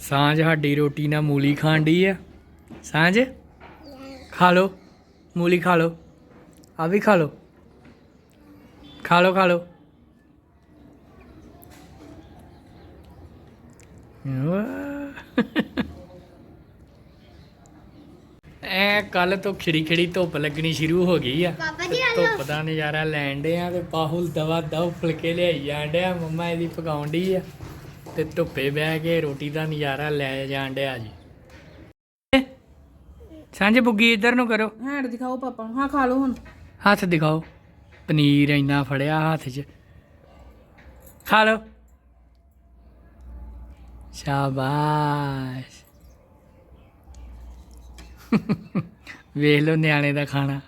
ਸਾਂਝ ਸਾਡੀ ਰੋਟੀ ਨਾਲ ਮੂਲੀ ਖਾਣ ਡਈ ਆ? ਸਾਂਝ? ਖਾ ਲੋ ਮੂਲੀ ਖਾ ਲੋ ਆ ਵੀ ਖਾ ਲੋ ਖਾ ਲੋ ਖਾ ਲੋ ਐ ਕੱਲ ਤੋਂ ਖਿੜੀ ਖਿੜੀ ਧੁੱਪ ਲੱਗਣੀ ਸ਼ੁਰੂ ਹੋ ਗਈ ਆ। ਪਾਪਾ ਤੇ ਜੀ ਆ ਲਓ ਧੁੱਪ ਦਾ ਨਜ਼ਾਰਾ ਲੈਣ ਡੇ ਆ ਤੇ ਪਾਹੁਲ ਦਵਾ ਦਵ ਫੁਲਕੇ ਲਿਆਈ ਜਾਣ ਡਿਆ ਮੰਮਾ ਇਹਦੀ ਪਕਾਉਣ ਡਈ ਆ। ਤੇ ਧੁੱਪੇ ਬਹਿ ਕੇ ਰੋਟੀ ਦਾ ਨਜ਼ਾਰਾ ਲੈ ਜਾਣ ਡਿਆ ਜੀ। ਸਾਂਝੇ ਬੁੱਗੀ ਇੱਧਰ ਨੂੰ ਕਰੋ। ਹੈਂਡ ਦਿਖਾਓ ਪਾਪਾ ਨੂੰ। ਹਾਂ ਖਾ ਲਓ ਹੁਣ। ਹੱਥ ਦਿਖਾਓ। ਪਨੀਰ ਇੰਨਾ ਫੜਿਆ ਹੱਥ 'ਚ। ਖਾ ਲਓ। ਸ਼ਾਬਾਸ਼। ਵੇਖ ਲਓ ਨਿਆਣੇ ਦਾ ਖਾਣਾ।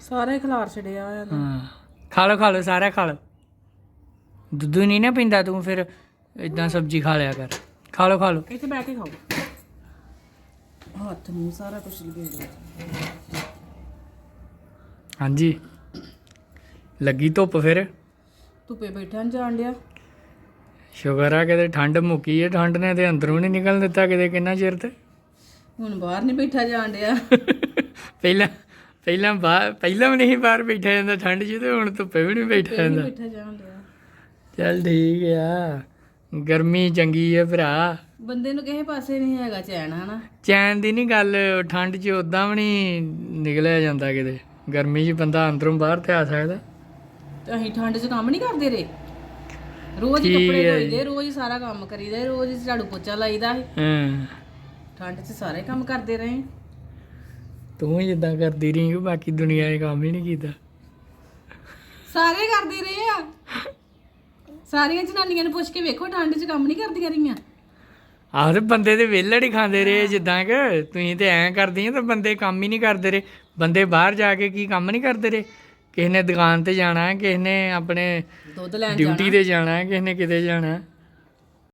ਸਾਰੇ ਖਿਲਾਰ ਛੜਿਆ ਆ ਹਾਂ। ਖਾ ਲਓ ਖਾ ਲਓ ਸਾਰਾ ਖਾ ਲਓ। ਦੁੱਧ ਨਹੀਂ ਨਾ ਪੀਂਦਾ ਤੂੰ ਫਿਰ। ਇਦਾਂ ਸਬਜ਼ੀ ਖਾ ਲਿਆ ਕਰ। ਖਾ ਲਓ ਖਾ ਲਓ। ਇੱਥੇ ਬਹਿ ਕੇ ਖਾਓ। ਹੱਥ ਮੂੰਹ ਸਾਰਾ ਕੁਝ ਲਗੇ ਹਾਂਜੀ। ਲੱਗੀ ਧੁੱਪ ਫਿਰ? ਧੁੱਪੇ ਬੈਠਾ ਜਾਣ ਡਿਆ। ਸ਼ੁਕਰ ਆ ਕਿਤੇ ਠੰਡ ਮੁੱਕੀ ਹੈ ਠੰਡ ਨੇ ਤੇ ਅੰਦਰੋਂ ਨਹੀਂ ਨਿਕਲ ਦਿੱਤਾ ਕਿਤੇ ਕਿੰਨਾ ਚਿਰ ਤੇ। ਹੁਣ ਬਾਹਰ ਨਹੀਂ ਬੈਠਾ ਜਾਣ ਡਿਆ। ਪਹਿਲਾਂ ਪਹਿਲਾਂ ਬਾਹਰ ਪਹਿਲਾਂ ਵੀ ਨਹੀਂ ਬਾਹਰ ਬੈਠਾ ਜਾਂਦਾ ਠੰਡ 'ਚ ਤੇ ਹੁਣ ਧੁੱਪੇ ਵੀ ਨਹੀਂ ਬੈਠਾ ਜਾਂਦਾ। ਬੈਠਾ ਜਾਣ ਡਿਆ। ਚੱਲ ਠੀਕ ਆ। ਗਰਮੀ ਚੰਗੀ ਹੈ ਭਰਾ। ਬੰਦੇ ਨੂੰ ਕਿਸੇ ਪਾਸੇ ਨਹੀਂ ਹੈਗਾ ਚੈਨ ਹਨਾ? ਚੈਨ ਦੀ ਨਹੀਂ ਗੱਲ ਠੰਡ 'ਚ ਉਦਾਂ ਵੀ ਨਹੀਂ ਨਿਕਲਿਆ ਜਾਂਦਾ ਕਿਤੇ। ਗਰਮੀ 'ਚ ਬੰਦਾ ਅੰਦਰੋਂ ਬਾਹਰ ਤੇ ਆ ਸਕਦਾ। ਤੇ ਅਸੀਂ ਠੰਡ 'ਚ ਕੰਮ ਨਹੀਂ ਕਰਦੇ ਰੇ। ਰੋਜ਼ ਹੀ ਕੱਪੜੇ ਧੋਈਦੇ ਰੋਜ਼ ਹੀ ਸਾਰਾ ਕੰਮ ਕਰੀਦਾ ਰੋਜ਼ ਹੀ ਝਾੜੂ ਪੋਚਾ ਲਾਈਦਾ। ਹਾਂ। ਠੰਡ 'ਚ ਸਾਰੇ ਕੰਮ ਕਰਦੇ ਰਹੇ। ਤੂੰ ਹੀ ਜਿੱਦਾਂ ਕਰਦੀ ਰਹੀ ਬਾਕੀ ਦੁਨੀਆ ਨੇ ਕੰਮ ਹੀ ਨਹੀਂ ਕੀਤਾ। ਸਾਰੇ ਕਰਦੇ ਰਹੇ ਆ। ਸਾਰੀਆਂ ਜਨਾਨੀਆਂ ਨੂੰ ਪੁੱਛ ਕੇ ਵੇਖੋ ਠੰਡ 'ਚ ਕੰਮ ਨਹੀਂ ਕਰਦੀਆਂ ਰਹੀਆਂ। ਆਹ ਤੇ ਬੰਦੇ ਤੇ ਵਿਹਲੜ ਹੀ ਖਾਂਦੇ ਰਹੇ ਜਿੱਦਾਂ ਕਿ ਤੁਸੀਂ ਤੇ ਐਂ ਕਰਦੀਆਂ ਤਾਂ ਬੰਦੇ ਕੰਮ ਹੀ ਨਹੀਂ ਕਰਦੇ ਰਹੇ। ਬੰਦੇ ਬਾਹਰ ਜਾ ਕੇ ਕੀ ਕੰਮ ਨਹੀਂ ਕਰਦੇ ਰਹੇ? ਕਿਸੇ ਨੇ ਦੁਕਾਨ ਤੇ ਜਾਣਾ ਹੈ ਕਿਸੇ ਨੇ ਆਪਣੇ ਦੁੱਧ ਲੈਣ ਡਿਊਟੀ ਤੇ ਜਾਣਾ ਹੈ ਕਿਸੇ ਨੇ ਕਿਤੇ ਜਾਣਾ। ਹੈ।